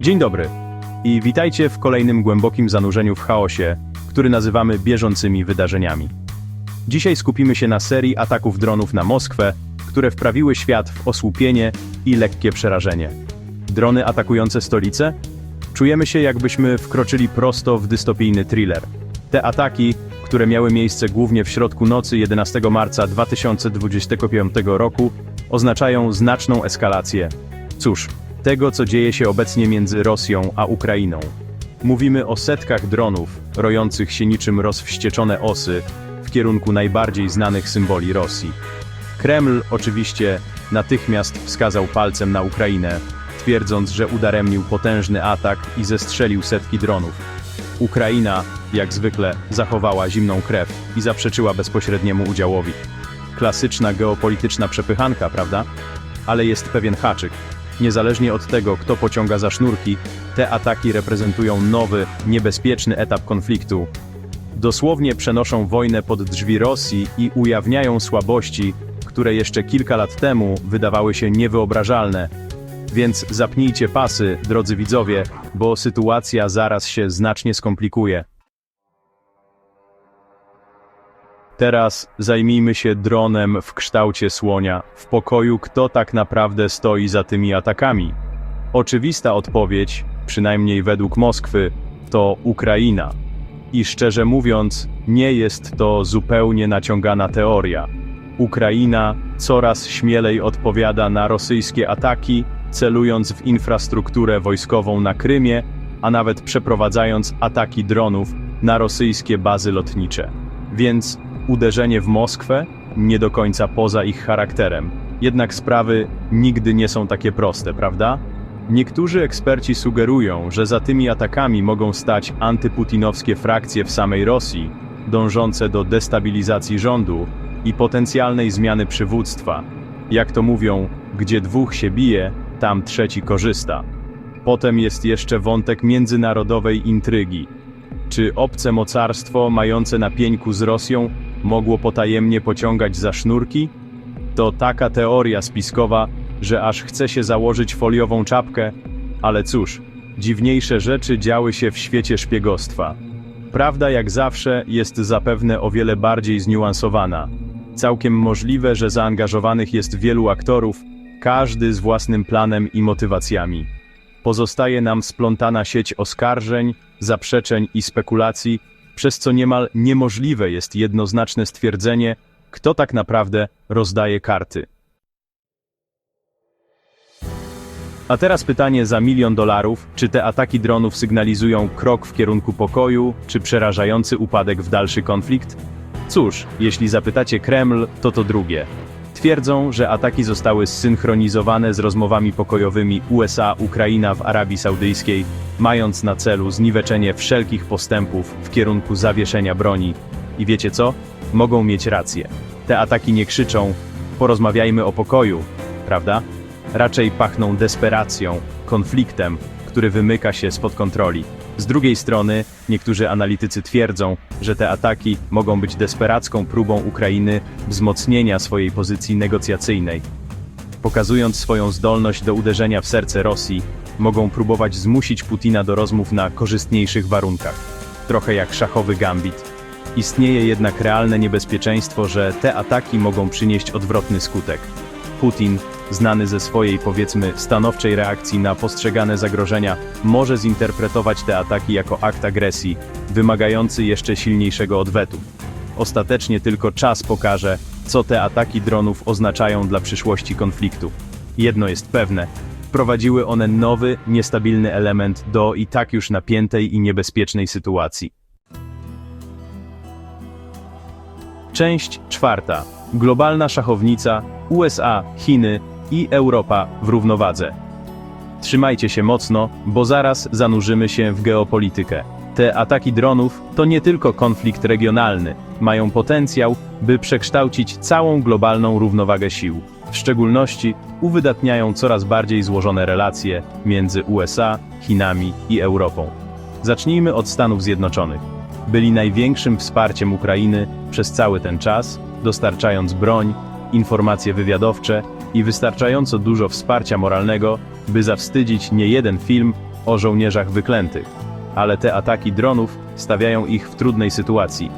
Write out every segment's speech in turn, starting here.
Dzień dobry i witajcie w kolejnym głębokim zanurzeniu w chaosie, który nazywamy bieżącymi wydarzeniami. Dzisiaj skupimy się na serii ataków dronów na Moskwę, które wprawiły świat w osłupienie i lekkie przerażenie. Drony atakujące stolicę? Czujemy się, jakbyśmy wkroczyli prosto w dystopijny thriller. Te ataki, które miały miejsce głównie w środku nocy 11 marca 2025 roku, oznaczają znaczną eskalację. Cóż, tego, co dzieje się obecnie między Rosją a Ukrainą. Mówimy o setkach dronów, rojących się niczym rozwścieczone osy w kierunku najbardziej znanych symboli Rosji. Kreml oczywiście natychmiast wskazał palcem na Ukrainę, twierdząc, że udaremnił potężny atak i zestrzelił setki dronów. Ukraina, jak zwykle, zachowała zimną krew i zaprzeczyła bezpośredniemu udziałowi. Klasyczna geopolityczna przepychanka, prawda? Ale jest pewien haczyk. Niezależnie od tego, kto pociąga za sznurki, te ataki reprezentują nowy, niebezpieczny etap konfliktu. Dosłownie przenoszą wojnę pod drzwi Rosji i ujawniają słabości, które jeszcze kilka lat temu wydawały się niewyobrażalne. Więc zapnijcie pasy, drodzy widzowie, bo sytuacja zaraz się znacznie skomplikuje. Teraz zajmijmy się dronem w kształcie słonia, w pokoju kto tak naprawdę stoi za tymi atakami. Oczywista odpowiedź, przynajmniej według Moskwy, to Ukraina. I szczerze mówiąc, nie jest to zupełnie naciągana teoria. Ukraina coraz śmielej odpowiada na rosyjskie ataki, celując w infrastrukturę wojskową na Krymie, a nawet przeprowadzając ataki dronów na rosyjskie bazy lotnicze. Więc uderzenie w Moskwę nie do końca poza ich charakterem. Jednak sprawy nigdy nie są takie proste, prawda? Niektórzy eksperci sugerują, że za tymi atakami mogą stać antyputinowskie frakcje w samej Rosji, dążące do destabilizacji rządu i potencjalnej zmiany przywództwa. Jak to mówią, gdzie dwóch się bije, tam trzeci korzysta. Potem jest jeszcze wątek międzynarodowej intrygi. Czy obce mocarstwo mające na pieńku z Rosją mogło potajemnie pociągać za sznurki? To taka teoria spiskowa, że aż chce się założyć foliową czapkę, ale cóż, dziwniejsze rzeczy działy się w świecie szpiegostwa. Prawda jak zawsze jest zapewne o wiele bardziej zniuansowana. Całkiem możliwe, że zaangażowanych jest wielu aktorów, każdy z własnym planem i motywacjami. Pozostaje nam splątana sieć oskarżeń, zaprzeczeń i spekulacji, przez co niemal niemożliwe jest jednoznaczne stwierdzenie, kto tak naprawdę rozdaje karty. A teraz pytanie za milion dolarów, czy te ataki dronów sygnalizują krok w kierunku pokoju, czy przerażający upadek w dalszy konflikt? Cóż, jeśli zapytacie Kreml, to to drugie. Twierdzą, że ataki zostały zsynchronizowane z rozmowami pokojowymi USA-Ukraina w Arabii Saudyjskiej, mając na celu zniweczenie wszelkich postępów w kierunku zawieszenia broni. I wiecie co? Mogą mieć rację. Te ataki nie krzyczą, porozmawiajmy o pokoju, prawda? Raczej pachną desperacją, konfliktem, który wymyka się spod kontroli. Z drugiej strony, niektórzy analitycy twierdzą, że te ataki mogą być desperacką próbą Ukrainy wzmocnienia swojej pozycji negocjacyjnej. Pokazując swoją zdolność do uderzenia w serce Rosji, mogą próbować zmusić Putina do rozmów na korzystniejszych warunkach. Trochę jak szachowy gambit. Istnieje jednak realne niebezpieczeństwo, że te ataki mogą przynieść odwrotny skutek. Putin, znany ze swojej, powiedzmy, stanowczej reakcji na postrzegane zagrożenia, może zinterpretować te ataki jako akt agresji, wymagający jeszcze silniejszego odwetu. Ostatecznie tylko czas pokaże, co te ataki dronów oznaczają dla przyszłości konfliktu. Jedno jest pewne, wprowadziły one nowy, niestabilny element do i tak już napiętej i niebezpiecznej sytuacji. Część czwarta. Globalna szachownica, USA, Chiny i Europa w równowadze. Trzymajcie się mocno, bo zaraz zanurzymy się w geopolitykę. Te ataki dronów to nie tylko konflikt regionalny, mają potencjał, by przekształcić całą globalną równowagę sił. W szczególności uwydatniają coraz bardziej złożone relacje między USA, Chinami i Europą. Zacznijmy od Stanów Zjednoczonych. Byli największym wsparciem Ukrainy przez cały ten czas, dostarczając broń, informacje wywiadowcze i wystarczająco dużo wsparcia moralnego, by zawstydzić nie jeden film o żołnierzach wyklętych, ale te ataki dronów stawiają ich w trudnej sytuacji.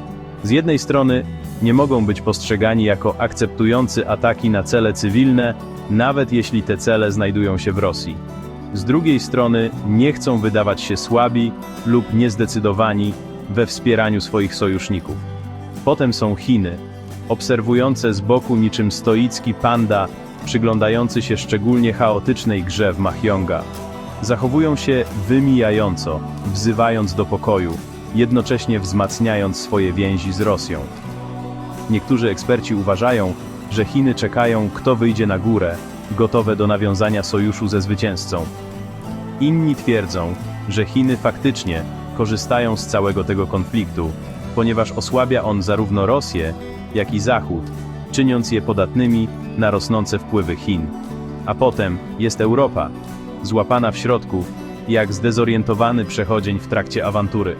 Z jednej strony nie mogą być postrzegani jako akceptujący ataki na cele cywilne, nawet jeśli te cele znajdują się w Rosji. Z drugiej strony nie chcą wydawać się słabi lub niezdecydowani we wspieraniu swoich sojuszników. Potem są Chiny, obserwujące z boku niczym stoicki panda, przyglądający się szczególnie chaotycznej grze w Mahjonga. Zachowują się wymijająco, wzywając do pokoju, jednocześnie wzmacniając swoje więzi z Rosją. Niektórzy eksperci uważają, że Chiny czekają, kto wyjdzie na górę, gotowe do nawiązania sojuszu ze zwycięzcą. Inni twierdzą, że Chiny faktycznie korzystają z całego tego konfliktu, ponieważ osłabia on zarówno Rosję, jak i Zachód, czyniąc je podatnymi na rosnące wpływy Chin. A potem jest Europa, złapana w środku, jak zdezorientowany przechodzień w trakcie awantury.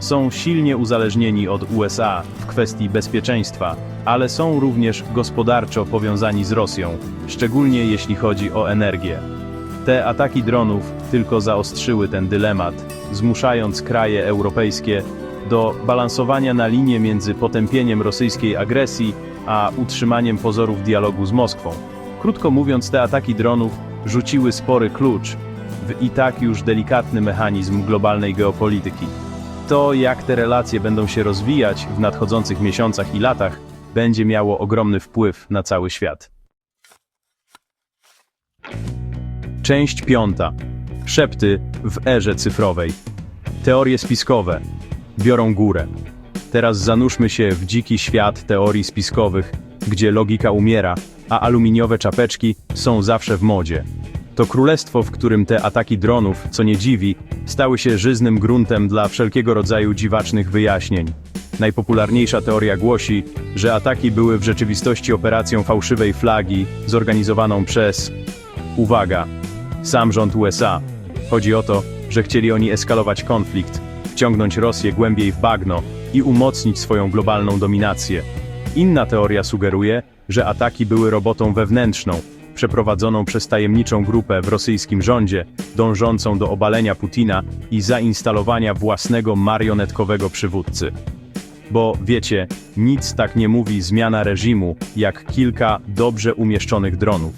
Są silnie uzależnieni od USA w kwestii bezpieczeństwa, ale są również gospodarczo powiązani z Rosją, szczególnie jeśli chodzi o energię. Te ataki dronów tylko zaostrzyły ten dylemat, zmuszając kraje europejskie do balansowania na linię między potępieniem rosyjskiej agresji a utrzymaniem pozorów dialogu z Moskwą. Krótko mówiąc, te ataki dronów rzuciły spory klucz w i tak już delikatny mechanizm globalnej geopolityki. To, jak te relacje będą się rozwijać w nadchodzących miesiącach i latach, będzie miało ogromny wpływ na cały świat. Część piąta. Szepty w erze cyfrowej. Teorie spiskowe biorą górę. Teraz zanurzmy się w dziki świat teorii spiskowych, gdzie logika umiera, a aluminiowe czapeczki są zawsze w modzie. To królestwo, w którym te ataki dronów, co nie dziwi, stały się żyznym gruntem dla wszelkiego rodzaju dziwacznych wyjaśnień. Najpopularniejsza teoria głosi, że ataki były w rzeczywistości operacją fałszywej flagi zorganizowaną przez, uwaga, sam rząd USA. Chodzi o to, że chcieli oni eskalować konflikt, wciągnąć Rosję głębiej w bagno i umocnić swoją globalną dominację. Inna teoria sugeruje, że ataki były robotą wewnętrzną, przeprowadzoną przez tajemniczą grupę w rosyjskim rządzie, dążącą do obalenia Putina i zainstalowania własnego marionetkowego przywódcy. Bo wiecie, nic tak nie mówi zmiana reżimu, jak kilka dobrze umieszczonych dronów.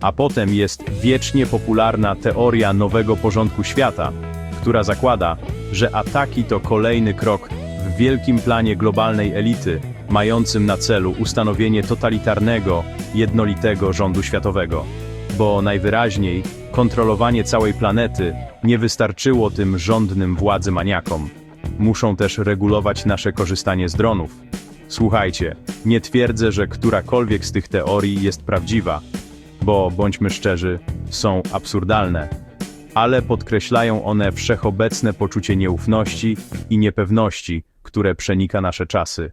A potem jest wiecznie popularna teoria nowego porządku świata, która zakłada, że ataki to kolejny krok w wielkim planie globalnej elity, mającym na celu ustanowienie totalitarnego, jednolitego rządu światowego. Bo najwyraźniej kontrolowanie całej planety nie wystarczyło tym rządnym władzy maniakom. Muszą też regulować nasze korzystanie z dronów. Słuchajcie, nie twierdzę, że którakolwiek z tych teorii jest prawdziwa, bo bądźmy szczerzy, są absurdalne. Ale podkreślają one wszechobecne poczucie nieufności i niepewności, które przenika nasze czasy.